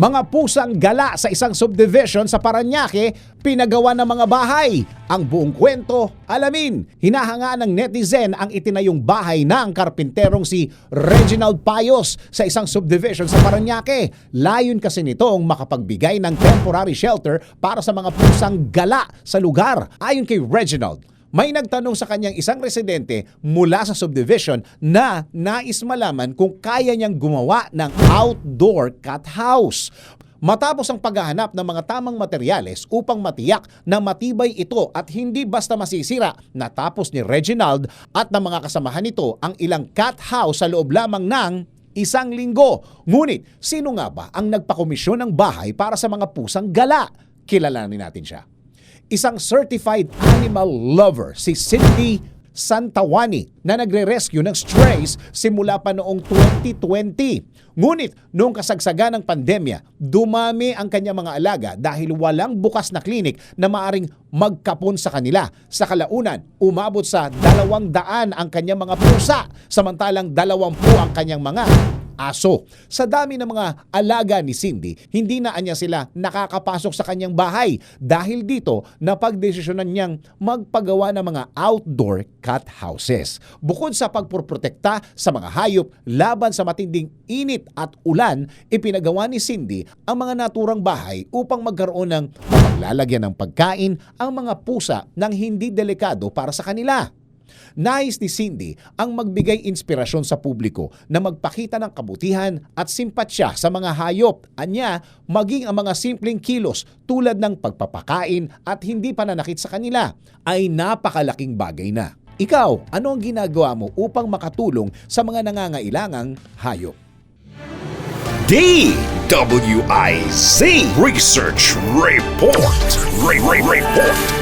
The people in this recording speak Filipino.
Mga pusang gala sa isang subdivision sa Paranaque, pinagawa ng mga bahay. Ang buong kwento, alamin. Hinahanga ng netizen ang itinayong bahay ng karpinterong si Reginald Payos sa isang subdivision sa Paranaque. Layon kasi nitong makapagbigay ng temporary shelter para sa mga pusang gala sa lugar. Ayon kay Reginald, may nagtanong sa kanyang isang residente mula sa subdivision na nais malaman kung kaya niyang gumawa ng outdoor cat house. Matapos ang paghahanap ng mga tamang materyales upang matiyak na matibay ito at hindi basta masisira, natapos ni Reginald at ng mga kasamahan nito ang ilang cat house sa loob lamang ng isang linggo. Ngunit, sino nga ba ang nagpakomisyon ng bahay para sa mga pusang gala? Kilalanin natin siya isang certified animal lover si Cindy Santawani na nagre-rescue ng strays simula pa noong 2020. Ngunit noong kasagsagan ng pandemya, dumami ang kanyang mga alaga dahil walang bukas na klinik na maaring magkapon sa kanila. Sa kalaunan, umabot sa dalawang daan ang kanyang mga pusa, samantalang dalawampu ang kanyang mga aso. Sa dami ng mga alaga ni Cindy, hindi na anya sila nakakapasok sa kanyang bahay. Dahil dito, napagdesisyonan niyang magpagawa ng mga outdoor cat houses. Bukod sa pagproprotekta sa mga hayop laban sa matinding init at ulan, ipinagawa ni Cindy ang mga naturang bahay upang magkaroon ng mapaglalagyan ng pagkain ang mga pusa ng hindi delikado para sa kanila. Nais ni Cindy ang magbigay inspirasyon sa publiko na magpakita ng kabutihan at simpatsya sa mga hayop. Anya, maging ang mga simpleng kilos tulad ng pagpapakain at hindi pananakit sa kanila ay napakalaking bagay na. Ikaw, ano ang ginagawa mo upang makatulong sa mga nangangailangang hayop? DWIZ Research Report. Re- Re- Report.